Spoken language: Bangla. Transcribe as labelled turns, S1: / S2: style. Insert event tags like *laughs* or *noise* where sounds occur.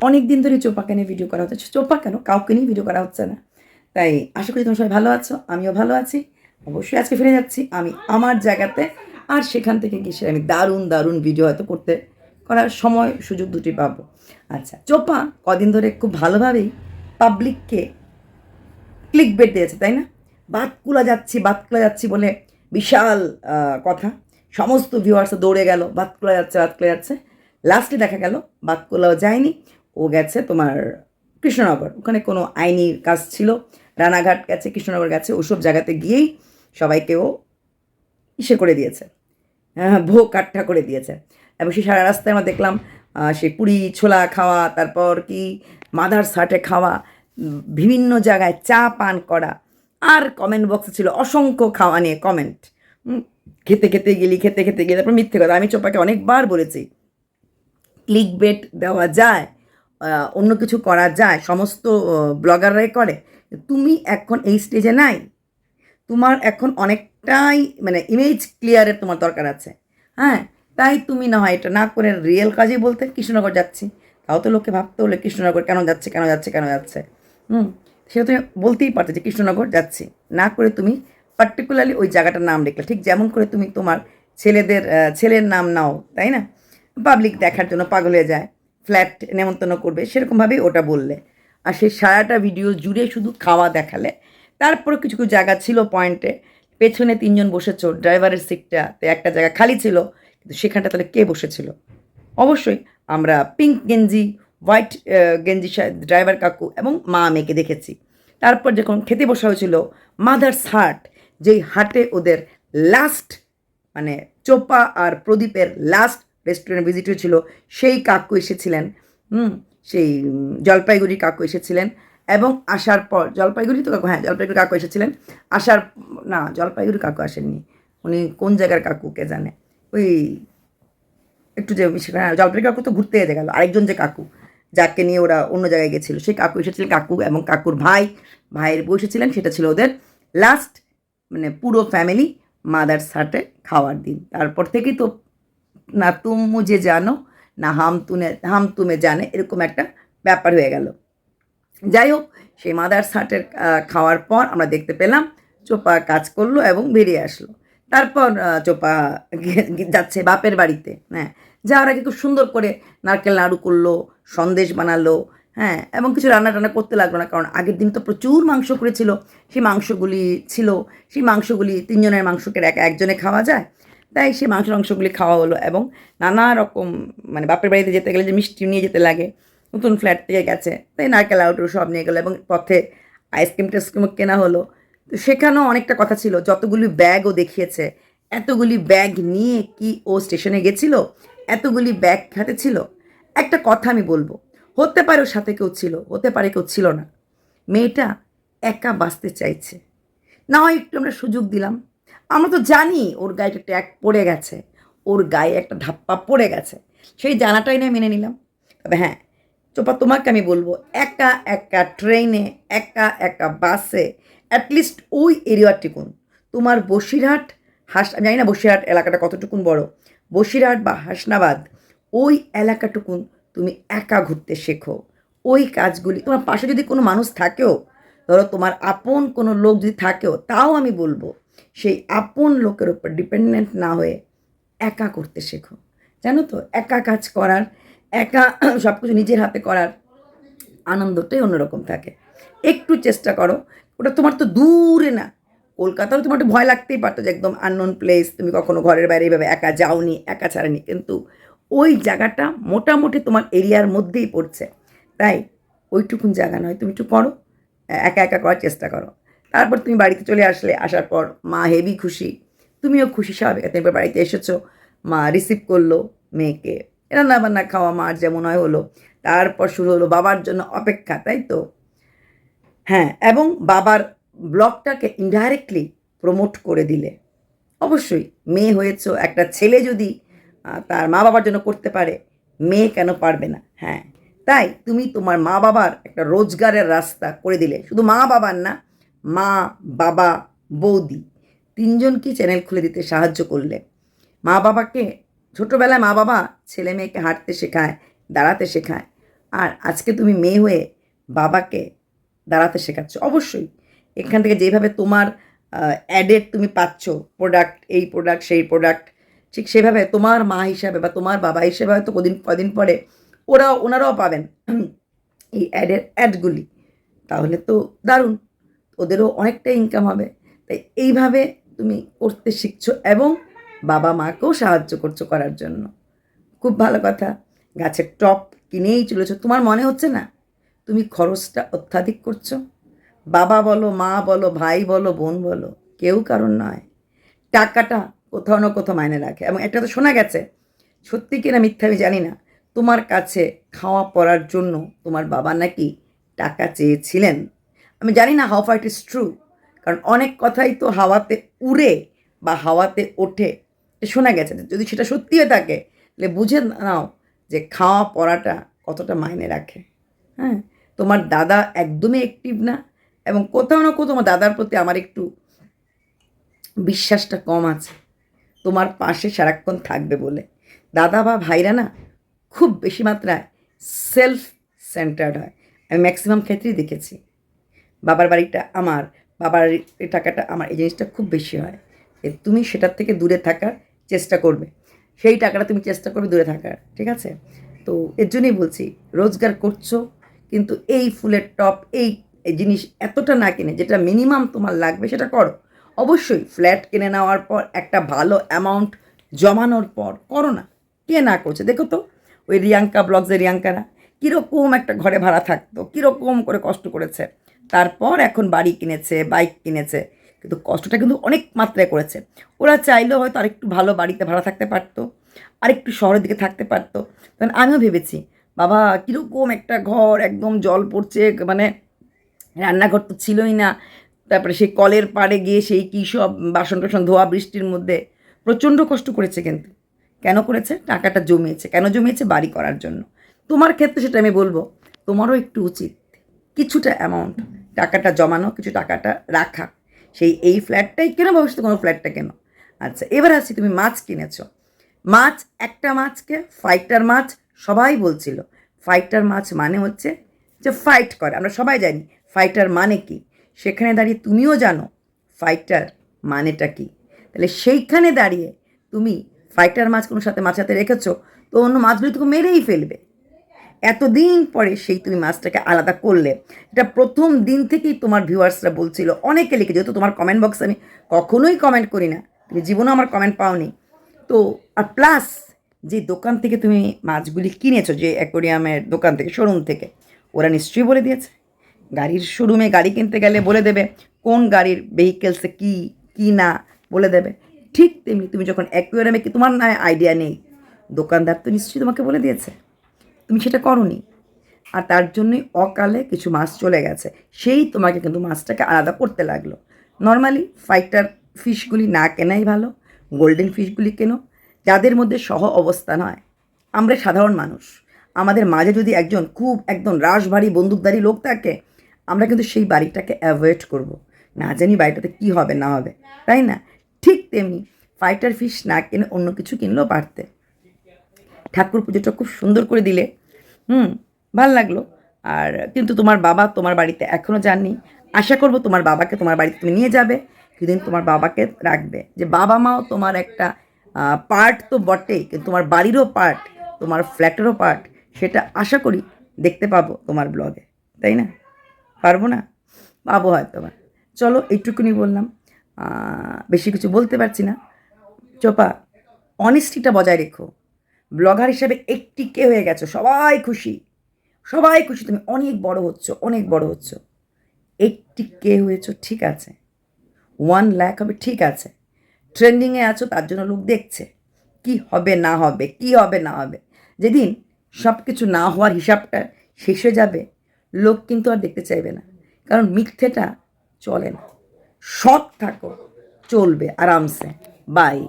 S1: অনেক দিন ধরে চোপাকে নিয়ে ভিডিও করা হচ্ছে। চোপা কেন? কাউকে নিয়ে ভিডিও করা হচ্ছে না। তাই আশা করি তোমরা সবাই ভালো আছো, আমিও ভালো আছি। অবশ্যই আজকে ফিরে যাচ্ছি আমি আমার জায়গাতে, আর সেখান থেকে গিয়ে আমি দারুণ দারুণ ভিডিও হয়তো করতে করার সময়, সুযোগ দুটি পাবো। আচ্ছা চোপা কদিন ধরে খুব ভালোভাবেই পাবলিককে ক্লিক বেট দিয়েছে, তাই না? বাতকুলা যাচ্ছি বাতকুলা যাচ্ছি বলে বিশাল কথা। সমস্ত ভিউয়ার্স দৌড়ে গেল, বাতকুলা যাচ্ছে বাতকুলা যাচ্ছে। লাস্টে দেখা গেল, বাতকুলাও যায়নি। ও গেছে তোমার কৃষ্ণনগর। ওখানে কোনো আইনি কাজ ছিল। রানাঘাট গেছে, কৃষ্ণনগর গেছে, ওসব জায়গাতে গিয়েই সবাইকে ও ইসে করে দিয়েছে। হ্যাঁ ভো কাঠা করে দিয়েছে। এবং সেই সারা রাস্তায় আমরা দেখলাম সে পুরি, ছোলা খাওয়া, তারপর কি, মাদার সাটে খাওয়া, বিভিন্ন জায়গায় চা পান করা, আর কমেন্ট বক্সে ছিল অসংখ্য খাওয়া নিয়ে কমেন্ট খেতে খেতে গেলি, খেতে খেতে গেলি, তারপর মিথ্যে কথা। আমি চোপাকে অনেকবার বলেছি ক্লিক বেট দেওয়া যায়। অন্য কিছু করা যায়, সমস্ত ব্লগাররাই করে, তুমি এখন এই স্টেজে নাই। তোমার এখন অনেকটাই মানে ইমেজ ক্লিয়ারের তোমার দরকার আছে। হ্যাঁ তাই তুমি না হয় এটা না করে রিয়েল কাজে বলতে কৃষ্ণনগর যাচ্ছি। তাও তো লোকে ভাবতে হলে কৃষ্ণনগর কেন যাচ্ছে কেন যাচ্ছে কেন যাচ্ছে? হুম, সেটা তুমি বলতেই পারতে যে কৃষ্ণনগর যাচ্ছি। না করে তুমি পার্টিকুলারলি ওই জায়গাটার নাম লিখলে। ঠিক যেমন করে তুমি তোমার ছেলেদের ছেলের নাম নাও, তাই না? পাবলিক দেখার জন্য পাগল হয়ে যায়। ফ্ল্যাট নেমন্তন্ন করবে, সেরকমভাবেই ওটা বললে। আর সেই সারাটা ভিডিও জুড়ে শুধু খাওয়া দেখালে। তারপরে কিছু কিছু জায়গা ছিল পয়েন্টে। পেছনে তিনজন বসেছো, ড্রাইভারের সিটটাতে একটা জায়গা খালি ছিল, কিন্তু সেখানটা তাহলে কে বসেছিল? অবশ্যই আমরা পিঙ্ক গেঞ্জি, হোয়াইট গেঞ্জি ড্রাইভার কাকু এবং মা মেয়েকে দেখেছি। তারপর যখন খেতে বসা হয়েছিল মাদার্স হাট যেই হাটে ওদের লাস্ট মানে চোপা আর প্রদীপের লাস্ট রেস্টুরেন্ট ভিজিট হয়েছিল সেই কাকু এসেছিলেন হুম সেই উম, জলপাইগুড়ি কাকু এসেছিলেন এবং আসার পর জলপাইগুড়ি তো কাকু হ্যাঁ জলপাইগুড়ি কাকু এসেছিলেন আসার না জলপাইগুড়ি কাকু আসেননি উনি কোন জায়গার কাকুকে জানে ওই একটু যে সেখানে জলপাইগুড়ি কাকু তো ঘুরতে যেতে গেল আরেকজন যে কাকু যাকে নিয়ে ওরা অন্য জায়গায় গেছিল সেই কাকু এসেছিলেন কাকু এবং কাকুর ভাই ভাইয়ের বউ এসেছিলেন সেটা ছিল ওদের লাস্ট মানে পুরো ফ্যামিলি মাদার সাটে খাওয়ার দিন তারপর থেকেই তো না তুম মুঝে জানো, না হাম তুনে, হাম তুমে জানে, এরকম একটা ব্যাপার হয়ে গেল। যাই হোক, সেই মাদার সাটের খাওয়ার পর আমরা দেখতে পেলাম চোপা কাজ করল এবং বেরিয়ে আসলো। তারপর চোপা *laughs* যাচ্ছে বাপের বাড়িতে হ্যাঁ। যাওয়ার আগে খুব সুন্দর করে নারকেল নাড়ু করল, সন্দেশ বানালো হ্যাঁ এবং কিছু রান্না টান্না করতে লাগল না, কারণ আগের দিন তো প্রচুর মাংস করেছিল সেই মাংসগুলি ছিল, সেই মাংসগুলি তিনজনের মাংসকে এক একজনে খাওয়া যায় তাই সে মাংস মাংসগুলি খাওয়া হলো এবং নানা রকম মানে বাপের বাড়িতে যেতে গেলে যে মিষ্টি নিয়ে যেতে লাগে, নতুন ফ্ল্যাট থেকে গেছে, তাই নারকেল আউটু সব নিয়ে গেলো এবং পথে আইসক্রিম টাইসক্রিমও কেনা হলো। তো সেখানেও অনেকটা কথা ছিল, যতগুলি ব্যাগও দেখিয়েছে, এতগুলি ব্যাগ নিয়ে কি ও স্টেশনে গেছিল? এতগুলি ব্যাগ হাতে ছিল? একটা কথা আমি বলব, হতে পারে ওর সাথে কেউ ছিল, হতে পারে কেউ ছিল না। মেয়েটা একা বাঁচতে চাইছে। না হয় একটু আমরা সুযোগ দিলাম। আমরা তো জানি ওর গায়ে একটা ট্যাগ পড়ে গেছে, ওর গায়ে একটা ধাপ্পা পড়ে গেছে। সেই জানাটাই না মেনে নিলাম। তবে হ্যাঁ চোপা তোমাকে আমি বলব, একা একা ট্রেনে, একা একা বাসে অ্যাটলিস্ট ওই এরিয়াটিকুন তোমার বসিরহাট হাস, আমি জানি না বসিরহাট এলাকাটা কতটুকুন বড়, বসিরহাট বা হাসনাবাদ, ওই এলাকাটুকুন তুমি একা ঘুরতে শেখো। ওই কাজগুলি, তোমার পাশে যদি কোনো মানুষ থাকেও, ধরো তোমার আপন কোনো লোক যদি থাকেও, তাও আমি বলব সেই আপন লোকের উপর ডিপেন্ডেন্ট না হয়ে একা করতে শেখো। জানো তো, একা কাজ করার, একা *clears throat* সব কিছু নিজের হাতে করার আনন্দটাই অন্যরকম থাকে। একটু চেষ্টা করো, ওটা তোমার তো দূরে না। কলকাতাও তোমার একটু ভয় লাগতেই পারতো যে একদম আননোন প্লেস তুমি কখনো ঘরের বাইরে এইভাবে একা যাওনি, একা ছাড়েনি। কিন্তু ওই জায়গাটা মোটামুটি তোমার এরিয়ার মধ্যেই পড়ছে। তাই ওইটুকুন জায়গা নয়, তুমি একটু করো একা একা করার চেষ্টা করো। তারপর তুমি বাড়িতে চলে আসলে, আসার পর মা হেভি খুশি। তুমিও খুশি স্বাভাবিক তুমি বাড়িতে এসেছ। মা রিসিভ করল মেয়েকে। রান্না বান্না খাওয়া মার যেমন হয় হলো। তারপর শুরু হলো বাবার জন্য অপেক্ষা, তাই তো? হ্যাঁ এবং বাবার ব্লগটাকে ইনডাইরেক্টলি প্রমোট করে দিলে। অবশ্যই, মেয়ে হয়েছো, একটা ছেলে যদি তার মা বাবার জন্য করতে পারে, মেয়ে কেন পারবে না? হ্যাঁ তাই তুমি তোমার মা বাবার একটা রোজগারের রাস্তা করে দিলে। শুধু মা বাবার না মা, বাবা, বৌদি তিনজনকে চ্যানেল খুলে দিতে সাহায্য করলে। মা বাবাকে, ছোটোবেলায় মা বাবা ছেলে মেয়েকে হাঁটতে শেখায়, দাঁড়াতে শেখায়। আর আজকে তুমি মেয়ে হয়ে বাবাকে দাঁড়াতে শেখাচ্ছ। অবশ্যই এখান থেকে যেভাবে তোমার অ্যাডেড তুমি পাচ্ছ প্রোডাক্ট এই প্রোডাক্ট সেই প্রোডাক্ট ঠিক সেভাবে তোমার মা হিসাবে বা তোমার বাবা হিসেবে হয়তো কদিন কদিন পরে ওরা ওনারাও পাবেন এই অ্যাডের অ্যাডগুলি তাহলে তো দারুণ। ওদেরও অনেকটা ইনকাম হবে। তাই এইভাবে তুমি করতে শিখছো এবং বাবা মাকেও সাহায্য করছ করার জন্য। খুব ভালো কথা। গাছের টপ কিনেই চলেছো তোমার মনে হচ্ছে না? তুমি খরচটা অত্যাধিক করছ? বাবা বলো, মা বলো, ভাই বলো, বোন বলো, কেউ কারণ নয়। টাকাটা কোথাও না কোথাও মায়নে রাখে। এবং এটা তো শোনা গেছে, সত্যি কিনা মিথ্যা আমি জানি না। তোমার কাছে খাওয়া পড়ার জন্য তোমার বাবা নাকি টাকা চেয়েছিলেন? আমি জানি না how far it is true কারণ অনেক কথাই তো হাওয়াতে উড়ে বা হাওয়াতে ওঠে। শোনা গেছে, যদি সেটা সত্যি হয়ে থাকে, তাহলে বুঝে নাও যে খাওয়া পড়াটা কতটা মাইনে রাখে। হ্যাঁ তোমার দাদা একদমই অ্যাক্টিভ না এবং কোথাও না কোথাও তোমার দাদার প্রতি আমার একটু বিশ্বাসটা কম আছে। তোমার পাশে সারাক্ষণ থাকবে বলে। দাদা বা ভাইরা না খুব বেশি মাত্রায় সেলফ সেন্টার্ড হয়। আমি ম্যাক্সিমাম ক্ষেত্রেই দেখেছি। বাবার বাড়িটা আমার, বাবার টাকাটা আমার, এই জিনিসটা খুব বেশি হয়। এ তুমি সেটার থেকে দূরে থাকার চেষ্টা করবে। সেই টাকাটা তুমি চেষ্টা করবে দূরে থাকার, ঠিক আছে? তো এর জন্যই বলছি, রোজগার করছ, কিন্তু এই ফুলের টপ, এই এই জিনিস এতটা না কিনে, যেটা মিনিমাম তোমার লাগবে সেটা করো। অবশ্যই ফ্ল্যাট কিনে নেওয়ার পর, একটা ভালো অ্যামাউন্ট জমানোর পর, করো না। কে না করছে? দেখো তো, ওই রিয়াঙ্কা ব্লগসের রিয়াঙ্কারা, কীরকম একটা ঘরে ভাড়া থাকতো, কীরকম করে কষ্ট করেছে। তারপর এখন বাড়ি কিনেছে বাইক কিনেছে। কিন্তু কষ্টটা কিন্তু অনেক মাত্রায় করেছে। ওরা চাইলেও হয়তো আরেকটু ভালো বাড়িতে ভাড়া থাকতে পারতো, আরেকটু শহরের দিকে থাকতে পারতো। তখন আমিও ভেবেছি, বাবা, কীরকম একটা ঘর, একদম জল পড়ছে মানে রান্নাঘর তো ছিলই না। তারপরে সেই কলের পাড়ে গিয়ে সেই কী সব বাসন টাসন ধোয়া বৃষ্টির মধ্যে প্রচণ্ড কষ্ট করেছে কিন্তু। কেন করেছে? টাকাটা জমিয়েছে। কেন জমিয়েছে? বাড়ি করার জন্য। তোমার ক্ষেত্রে সেটা আমি বলব, তোমারও একটু উচিত, কিছুটা অ্যামাউন্ট টাকাটা জমানো, কিছু টাকাটা রাখা। সেই এই ফ্ল্যাটটাই কেন, ভবিষ্যতে কোনো ফ্ল্যাটটা কেন? আচ্ছা এবার আসছি তুমি মাছ কিনেছো। মাছ, একটা মাছকে ফাইটার মাছ, সবাই বলছিল। ফাইটার মাছ মানে হচ্ছে যে ফাইট করে, আমরা সবাই জানি। ফাইটার মানে কি? সেখানে দাঁড়িয়ে তুমিও জানো ফাইটার মানেটা কি? তাহলে সেইখানে দাঁড়িয়ে তুমি ফাইটার মাছ কোনো সাথে মাছ হাতে রেখেছো, তো অন্য মাছগুলি তোকে মেরেই ফেলবে। এতদিন পরে সেই তুমি মাছটাকে আলাদা করলে, এটা প্রথম দিন থেকেই তোমার ভিউয়ার্সরা বলছিল, অনেকে লিখে, যেহেতু তোমার কমেন্ট বক্সে আমি কখনোই কমেন্ট করি না, তুমি জীবনেও আমার কমেন্ট পাওনি। তো, আর প্লাস যে দোকান থেকে তুমি মাছগুলি কিনেছো, যে অ্যাকোরিয়ামের দোকান থেকে শোরুম থেকে, ওরা নিশ্চয়ই বলে দিয়েছে। গাড়ির শোরুমে গাড়ি কিনতে গেলে বলে দেবে, কোন গাড়ির ভেহিকেলসে কী কী না, বলে দেবে। ঠিক তেমনি তুমি যখন অ্যাকোয়ারিয়ামে কি, তোমার না আইডিয়া নেই, দোকানদার তো নিশ্চয়ই তোমাকে বলে দিয়েছে। তুমি সেটা করনি। আর তার জন্যই অকালে কিছু মাছ চলে গেছে। সেই তোমাকে কিন্তু মাছটাকে আলাদা করতে লাগল। নর্মালি ফাইটার ফিশগুলি না কেনাই ভালো। গোল্ডেন ফিশগুলি কেনো। যাদের মধ্যে সহ অবস্থান হয় আমরা সাধারণ মানুষ। আমাদের মাঝে যদি একজন খুব একদম রাশভারী, বন্দুকধারী লোক থাকে, আমরা কিন্তু সেই বাড়িটাকে অ্যাভয়েড করব। না জানি বাড়িটাতে কী হবে, না হবে। তাই না? ঠিক তেমনি ফাইটার ফিশ না কিনে অন্য কিছু কিনলেও পারতে। ঠাকুর পুজোটা খুব সুন্দর করে দিলে। হুম, ভালো লাগল। আর কিন্তু তোমার বাবা তোমার বাড়িতে এখনও যাননি। আশা করব তোমার বাবাকে তোমার বাড়িতে তুমি নিয়ে যাবে। সেদিন তোমার বাবাকে রাখবে। যে বাবা মাও তোমার একটা পার্ট তো বটেই। কিন্তু তোমার বাড়িরও পার্ট তোমার ফ্ল্যাটেরও পার্ট সেটা আশা করি দেখতে পাবো তোমার ব্লগে তাই না? পারব না? পাবো হয়তো বা। চলো, এইটুকুনি বললাম। বেশি কিছু বলতে পারছি না। চোপা অনেস্টিটা বজায় রেখো। ব্লগার হিসাবে একটি কে হয়ে গেছো? সবাই খুশি। সবাই খুশি, তুমি অনেক বড় হচ্ছ, অনেক বড় হচ্ছ। একটি কে হয়েছো, ঠিক আছে। ওয়ান ল্যাক হবে, ঠিক আছে। ট্রেন্ডিংয়ে আছো, তার জন্য লোক দেখছে। কি হবে, না হবে, কি হবে, না হবে। যেদিন সব কিছু না হওয়ার হিসাবটা শেষ হয়ে যাবে, লোক কিন্তু আর দেখতে চাইবে না। কারণ মিথ্যেটা চলে না। সৎ থাকো, চলবে, আরামসে। বাই